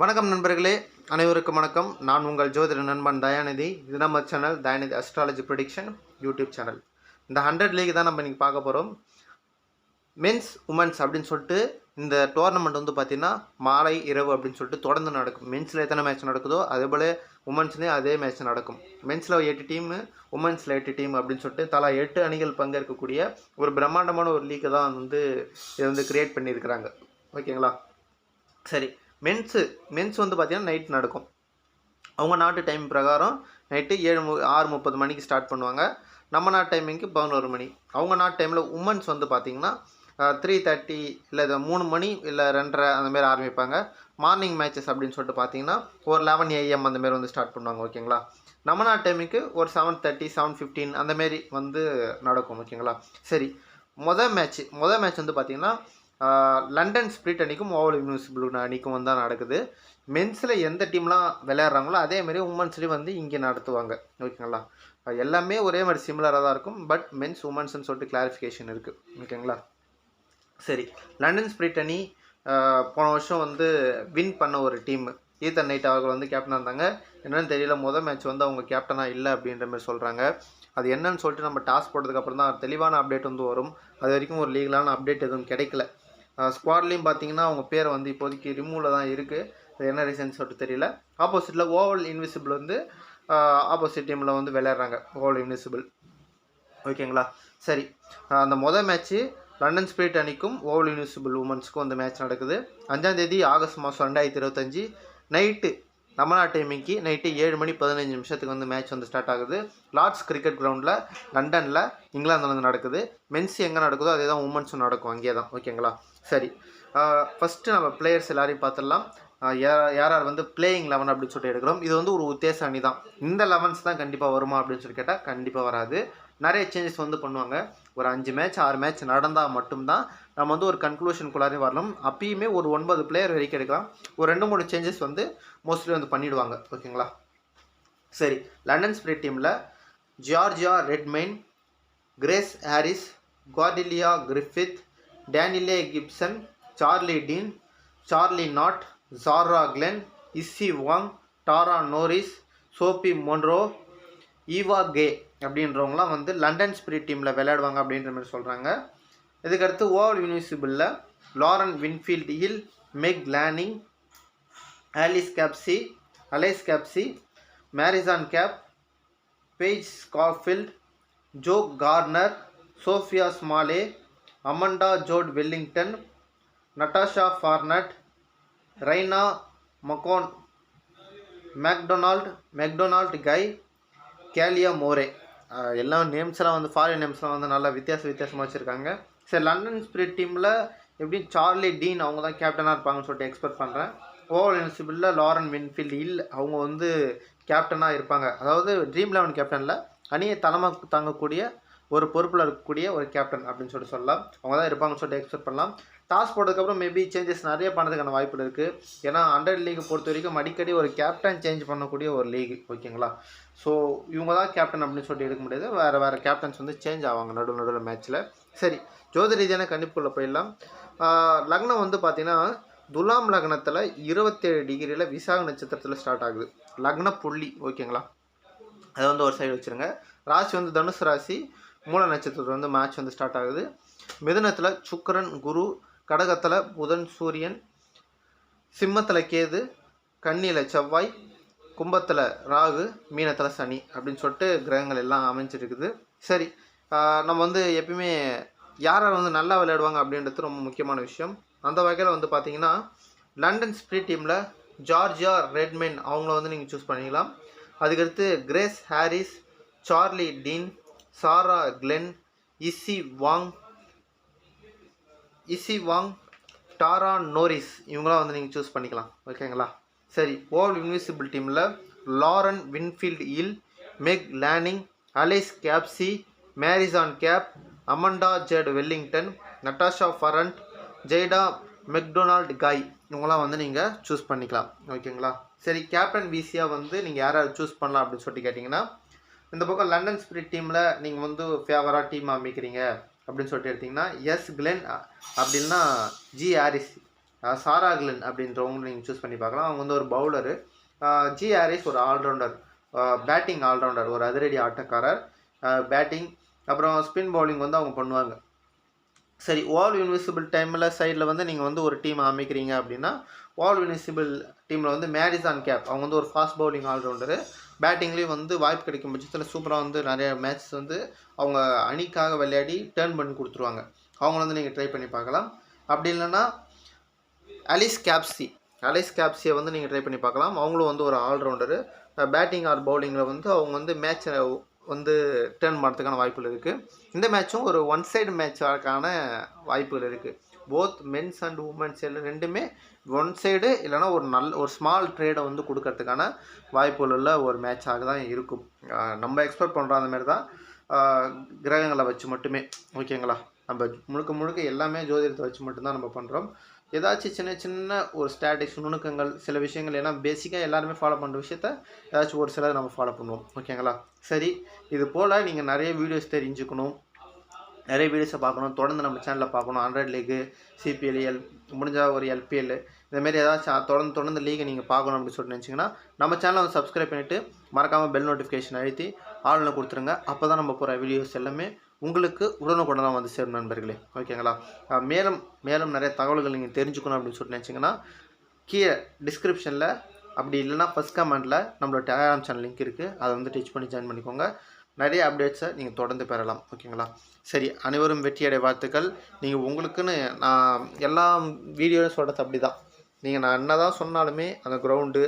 வணக்கம் நண்பர்களே அனைவருக்கும் வணக்கம். நான் உங்கள் ஜோதிட நண்பன் தயாநிதி. இது நம்ம channel Dayanidhi astrology production YouTube channel இந்த ஹண்ட்ரட் லீக் தான் நம்ம இன்றைக்கி பார்க்க போகிறோம் மென்ஸ் உமன்ஸ் அப்படின்னு சொல்லிட்டு இந்த டோர்னமெண்ட் வந்து பார்த்திங்கன்னா மாலை இரவு அப்படின்னு சொல்லிட்டு தொடர்ந்து நடக்கும். மென்ஸில் எத்தனை மேட்ச் நடக்குதோ அதே போல் உமன்ஸ்லேயும் அதே மேட்ச் நடக்கும். மென்ஸில் எட்டு டீமு உமன்ஸில் எட்டு டீம் அப்படின்னு சொல்லிட்டு தலா எட்டு அணிகள் பங்கேற்கக்கூடிய ஒரு பிரம்மாண்டமான ஒரு லீக்கை தான் வந்து இதை வந்து கிரியேட் பண்ணியிருக்கிறாங்க. ஓகேங்களா சரி. மென்ஸு மென்ஸ் வந்து பார்த்திங்கன்னா நைட் நடக்கும். அவங்க நாட்டு டைம் பிரகாரம் நைட்டு ஏழு மு ஆறு முப்பது மணிக்கு ஸ்டார்ட் பண்ணுவாங்க. நம்ம நாட்டு டைமிங்க்கு பதினோரு மணி. அவங்க நாட்டு டைமில் உமன்ஸ் வந்து பார்த்திங்கன்னா த்ரீ தேர்ட்டி இல்லை இது மூணு மணி இல்லை ரெண்டரை அந்தமாரி ஆரம்பிப்பாங்க. மார்னிங் மேட்சஸ் அப்படின்னு சொல்லிட்டு பார்த்தீங்கன்னா ஒரு லெவன் ஏஎம் அந்தமாரி வந்து ஸ்டார்ட் பண்ணுவாங்க ஓகேங்களா நம்ம நாட்டு டைமுக்கு ஒரு செவன் தேர்ட்டி செவன் ஃபிஃப்டீன் அந்தமாரி வந்து நடக்கும் ஓகேங்களா சரி மொதல் மேட்ச் மொதல் மேட்ச் வந்து பார்த்திங்கன்னா லண்டன் ஸ்பிரிட் அணிக்கும் ஓவல் யூனிவர்சிபிள் அணிக்கும் வந்து தான் நடக்குது. மென்ஸில் எந்த டீம்லாம் விளையாடுறாங்களோ அதே மாதிரி உமன்ஸ்லேயும் வந்து இங்கே நடத்துவாங்க. ஓகேங்களா? எல்லாமே ஒரே மாதிரி சிமிலராக தான் இருக்கும். பட் மென்ஸ் உமன்ஸ்னு சொல்லிட்டு கிளாரிஃபிகேஷன் இருக்குது ஓகேங்களா? சரி. லண்டன் ஸ்பிரிட் அணி போன வருஷம் வந்து வின் பண்ண ஒரு டீம் ஈத்தன் நைட் அவர்கள் வந்து கேப்டனாக இருந்தாங்க. என்னென்னு தெரியல. முதல் மேட்ச் வந்து அவங்க கேப்டனாக இல்லை அப்படின்ற மாதிரி சொல்கிறாங்க அது என்னன்னு சொல்லிட்டு நம்ம டாஸ் போட்டதுக்கப்புறம் தான் தெளிவான அப்டேட் வந்து வரும். அது வரைக்கும் ஒரு லீகலான அப்டேட் எதுவும் கிடைக்கல. ஸ்குவாட்லேயும் பார்த்தீங்கன்னா அவங்க பேர் வந்து இப்போதைக்கு ரிமூவில் தான் இருக்குது என்ன ரீசன் சொல்லிட்டு தெரியல. ஆப்போசிட்டில் ஓவல் இன்விசிபிள் வந்து ஆப்போசிட் டீமில் வந்து விளையாடுறாங்க. ஓவல் இன்விசிபிள் ஓகேங்களா சரி. அந்த மொதல் மேட்ச்சு லண்டன் ஸ்பிரிட் அணிக்கும் ஓவல் யூனிவர்சிபிள் உமன்ஸுக்கும் அந்த மேட்ச் நடக்குது. அஞ்சாந்தேதி ஆகஸ்ட் மாதம் ரெண்டாயிரத்தி இருபத்தஞ்சி. நைட்டு தமிழ்நாடு டைமிங்க்கு நைட்டு ஏழு மணி பதினஞ்சு நிமிஷத்துக்கு வந்து மேட்ச் வந்து ஸ்டார்ட் ஆகுது. லார்ட்ஸ் கிரிக்கெட் கிரவுண்டில் லண்டனில் இங்கிலாந்தில் வந்து நடக்குது. மென்ஸ் எங்கே நடக்குதோ அதே தான் உமன்ஸும் நடக்கும். அங்கேயே தான் ஓகேங்களா சரி. ஃபஸ்ட்டு நம்ம பிளேயர்ஸ் எல்லாரையும் பார்த்துடலாம். யார் யார் யார் வந்து பிளேயிங் லெவன் அப்படின்னு சொல்லிட்டு எடுக்கிறோம். இது வந்து ஒரு உத்தேச அணி தான் இந்த லெவன்ஸ் தான் கண்டிப்பாக வருமா அப்படின்னு சொல்லி கேட்டால் கண்டிப்பாக வராது. நிறைய சேஞ்சஸ் வந்து பண்ணுவாங்க. ஒரு அஞ்சு மேட்ச் ஆறு மேட்ச் நடந்தால் மட்டும்தான் நம்ம வந்து ஒரு கன்க்ளூஷனுக்குள்ளாரே வரலாம். அப்பயுமே ஒரு ஒன்பது பிளேயர் வரைக்கும் எடுக்கலாம். ஒரு ரெண்டு மூணு சேஞ்சஸ் வந்து மோஸ்ட்லி வந்து பண்ணிவிடுவாங்க ஓகேங்களா? சரி. லண்டன் ஸ்பிரிட் டீமில் Georgia Redmayne Grace Harris Cordelia Griffith Danielle Gibson Charlie Dean Charlie Nott Sarah Glenn Issy Wong Tara Norris Sophie Munro Eva Gray அப்படின்றவங்களாம் வந்து லண்டன் ஸ்பிரிட் டீமில் விளையாடுவாங்க அப்படின்ற மாதிரி சொல்கிறாங்க இதுக்கடுத்து Oval யூனிவர்சிபிளில் Lauren Winfield Hill Meg Lanning Alice Capsey Alice Capsey Marizanne Kapp Paige Scholfield Jo Gardner Sophia Smale Amanda Jade Wellington Natasha Farrant Ryana மகோன் MacDonald MacDonald Gay Kalea Moore எல்லா நேம்ஸ்லாம் வந்து foreign நேம்ஸ்லாம் வந்து நல்லா வித்தியாச வித்தியாசமாக வச்சுருக்காங்க. சரி லண்டன் ஸ்பிரிட் டீமில் எப்படி சார்லி டீன் அவங்க தான் கேப்டனாக இருப்பாங்கன்னு சொல்லிட்டு எக்ஸ்பெக்ட் பண்ணுறேன் ஓவல் இன்சிபிளில் லாரன் வின்ஃபீல்ட் இல் அவங்க வந்து கேப்டனாக இருப்பாங்க. அதாவது ட்ரீம் லெவன் கேப்டனில் அணியை தலைமை தாங்கக்கூடிய ஒரு பொறுப்பில் இருக்கக்கூடிய ஒரு கேப்டன் அப்படின்னு சொல்லிட்டு சொல்லலாம். அவங்க தான் இருப்பாங்கன்னு சொல்லிட்டு எக்ஸ்பெக்ட் பண்ணலாம். டாஸ் போட்டதுக்கப்புறம் மேபி சேஞ்சஸ் நிறைய பண்ணதுக்கான வாய்ப்பு இருக்குது ஏன்னா அண்டர் லீக் பொறுத்த வரைக்கும் அடிக்கடி ஒரு கேப்டன் சேஞ்ச் பண்ணக்கூடிய ஒரு லீக் ஓகேங்களா ஸோ இவங்க தான் கேப்டன் அப்படின்னு சொல்லிட்டு எடுக்க முடியாது. வேறு வேறு கேப்டன்ஸ் வந்து சேஞ்ச் ஆவாங்க நடுவு நடுவில் மேட்ச்சில் சரி ஜோதி ரீதியான கணிப்புக்குள்ளே போயிடலாம். லக்னம் வந்து பார்த்தீங்கன்னா துலாம் லக்னத்தில் இருபத்தேழு டிகிரியில் விசாக நட்சத்திரத்தில் ஸ்டார்ட் ஆகுது. லக்ன புள்ளி ஓகேங்களா அதை வந்து ஒரு சைடு வச்சுருங்க. ராசி வந்து தனுசு ராசி மூல நட்சத்திரத்தில் வந்து மேட்ச் வந்து ஸ்டார்ட் ஆகுது. மிதுனத்தில் சுக்கரன் குரு கடகத்தில் புதன் சூரியன் சிம்மத்தில் கேது கண்ணியில் செவ்வாய் கும்பத்தில் ராகு மீனத்தில் சனி அப்படின்னு சொல்லிட்டு கிரகங்கள் எல்லாம் அமைஞ்சிருக்குது. சரி நம்ம வந்து எப்பயுமே யார் யார் வந்து நல்லா விளையாடுவாங்க அப்படின்றது ரொம்ப முக்கியமான விஷயம். அந்த வகையில் வந்து பார்த்தீங்கன்னா லண்டன் ஸ்பிரிட் டீமில் ஜார்ஜியா ரெட்மென் அவங்கள வந்து நீங்கள் சூஸ் பண்ணிக்கலாம். அதுக்கடுத்து Grace Harris Charlie Dean Sarah Glenn Issy Wong Issy Wong Tara Norris இவங்களாம் வந்து நீங்கள் சூஸ் பண்ணிக்கலாம். ஓகேங்களா சரி ஓவல் இன்விசிபிள் டீமில் Lauren Winfield Hill Meg Lanning Alice Capsey Marizanne Kapp Amanda Jade Wellington Natasha Farrant ஜெய்டா MacDonald Gay இவங்களாம் வந்து நீங்கள் சூஸ் பண்ணிக்கலாம். ஓகேங்களா சரி கேப்டன் விசியாக வந்து நீங்கள் யாரை சூஸ் பண்ணலாம் அப்படின்னு சொல்லிட்டு கேட்டிங்கன்னா இந்த பக்கம் லண்டன் ஸ்பிரிட் டீமில் நீங்கள் வந்து ஃபேவராக டீம் அமைக்கிறீங்க. அப்படின்னு சொல்லிட்டு எடுத்திங்கன்னா எஸ் கிளென் அப்படின்னா ஜி ஹாரிஸ் கிளென் அப்படின்றவங்க நீங்கள் சூஸ் பண்ணி பார்க்கலாம். அவங்க வந்து ஒரு பவுலரு ஜி ஹாரிஸ் ஒரு ஆல்ரவுண்டர் பேட்டிங் ஆல்ரவுண்டர் ஒரு அதிரடி ஆட்டக்காரர். பேட்டிங் அப்புறம் ஸ்பின் பவுலிங் வந்து அவங்க பண்ணுவாங்க. சரி வால் இன்விசிபிள் டைமில் சைடில் வந்து நீங்கள் வந்து ஒரு டீம் அமைக்கிறீங்க அப்படின்னா வால் இன்விசிபிள் டீமில் வந்து மேரிசான் கேப் அவங்க வந்து ஒரு ஃபாஸ்ட் பவுலிங் ஆல்ரவுண்டரு பேட்டிங்லேயும் வந்து வாய்ப்பு கிடைக்கும் பட்சத்தில் சூப்பராக வந்து நிறைய மேட்ச் வந்து அவங்க அணிக்காக விளையாடி டேர்ன் பண்ணி கொடுத்துருவாங்க. அவங்கள வந்து நீங்கள் ட்ரை பண்ணி பார்க்கலாம். அப்படி இல்லைன்னா அலிஸ் கேப்சி அலிஸ் கேப்சியை வந்து நீங்கள் ட்ரை பண்ணி பார்க்கலாம். அவங்களும் வந்து ஒரு ஆல்ரவுண்டரு பேட்டிங் ஆர் பவுலிங்கில் வந்து அவங்க வந்து மேட்சை வந்து டேர்ன் பண்ணுறதுக்கான வாய்ப்புகள் இருக்குது இந்த மேட்சும் ஒரு ஒன் சைடு மேட்சாக்கான வாய்ப்புகள் இருக்குது போத் மென்ஸ் அண்ட் உமன்ஸ் எல்லாம் ரெண்டுமே ஒன் சைடு இல்லைனா ஒரு நல்ல ஒரு ஸ்மால் ட்ரேடை வந்து கொடுக்கறதுக்கான வாய்ப்புகள் உள்ள ஒரு மேட்சாக தான் இருக்கும். நம்ம எக்ஸ்பெக்ட் பண்ணுற அந்த மாதிரி தான் கிரகங்களை வச்சு மட்டுமே. ஓகேங்களா நம்ம முழுக்க முழுக்க எல்லாமே ஜோதிடத்தை வச்சு மட்டும்தான் நம்ம பண்ணுறோம் ஏதாச்சும் சின்ன சின்ன ஒரு ஸ்டாட்டிக்ஸ் நுணுக்கங்கள் சில விஷயங்கள் எல்லாம் பேசிக்காக எல்லாருமே ஃபாலோ பண்ணுற விஷயத்த ஏதாச்சும் ஒரு சிலர் நம்ம ஃபாலோ பண்ணுவோம். ஓகேங்களா சரி இது போல் நீங்கள் நிறைய வீடியோஸ் தெரிஞ்சுக்கணும். நிறைய வீடியோஸை பார்க்கணும். தொடர்ந்து நம்ம சேனலில் பார்க்கணும். ஹண்ட்ரட் லீகு சிபிஎல் எல் முடிஞ்சால் ஒரு எல்பிஎல் இந்தமாரி ஏதாச்சும் தொடர்ந்து தொடர்ந்து லீகை நீங்கள் பார்க்கணும் அப்படின்னு சொல்லிட்டு நினச்சிங்கன்னா நம்ம சேனலை வந்து சப்ஸ்கிரைப் பண்ணிவிட்டு மறக்காமல் பெல் நோட்டிஃபிகேஷன் அழுத்தி ஆளில் கொடுத்துருங்க. அப்போ தான் நம்ம போகிற வீடியோஸ் எல்லாமே உங்களுக்கு உடனுக்குடன் வந்து சேரும் நண்பர்களே. ஓகேங்களா? மேலும் மேலும் நிறைய தகவல்கள் நீங்கள் தெரிஞ்சுக்கணும் அப்படின்னு சொல்லிட்டு நினச்சிங்கன்னா கீழே டிஸ்கிரிப்ஷனில் அப்படி இல்லைன்னா ஃபஸ்ட் கமெண்ட்டில் நம்மளோட டெலிகிராம் சேனல் லிங்க் இருக்குது அதை வந்து டச் பண்ணி ஜாயின் பண்ணிக்கோங்க. நிறைய அப்டேட்ஸை நீங்கள் தொடர்ந்து பெறலாம். ஓகேங்களா? சரி அனைவரும் வெற்றியடை வாழ்த்துக்கள். நீங்கள் உங்களுக்குன்னு நான் எல்லா வீடியோவும் சொல்கிறது அப்படி தான் நீங்கள் நான் என்ன தான் சொன்னாலுமே அந்த கிரவுண்டு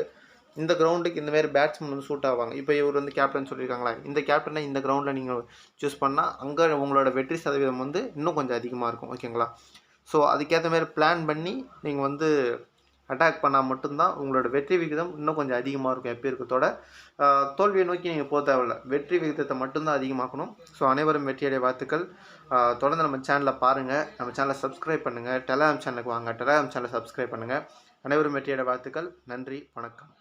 இந்த கிரவுண்டுக்கு இந்த மாதிரி பேட்ஸ்மேன் வந்து சூட் ஆவாங்க. இப்போ இவர் வந்து கேப்டன் சொல்லியிருக்காங்களா? இந்த கேப்டனை இந்த கிரவுண்டில் நீங்கள் சூஸ் பண்ணால் அங்கே உங்களோட வெற்றி சதவீதம் வந்து இன்னும் கொஞ்சம் அதிகமாக இருக்கும். ஓகேங்களா ஸோ அதுக்கேற்ற மாதிரி பிளான் பண்ணி நீங்கள் வந்து அட்டாக் பண்ணால் மட்டும்தான் உங்களோட வெற்றி விகிதம் இன்னும் கொஞ்சம் அதிகமாக இருக்கும் எப்போ இருக்கிறதோட. தோல்வியை நோக்கி நீங்கள் போக தேவையில்ல. வெற்றி விகிதத்தை மட்டும்தான் அதிகமாக்கணும். ஸோ அனைவரும் வெற்றியடைய வாழ்த்துக்கள். தொடர்ந்து நம்ம சேனலை பாருங்கள் நம்ம சேனலை சப்ஸ்கிரைப் பண்ணுங்கள் டெலகிராம் சேனலுக்கு வாங்க. டெலகிராம் சேனலை சப்ஸ்கிரைப் பண்ணுங்கள் அனைவரும் வெற்றியடைய வாழ்த்துக்கள். நன்றி. வணக்கம்.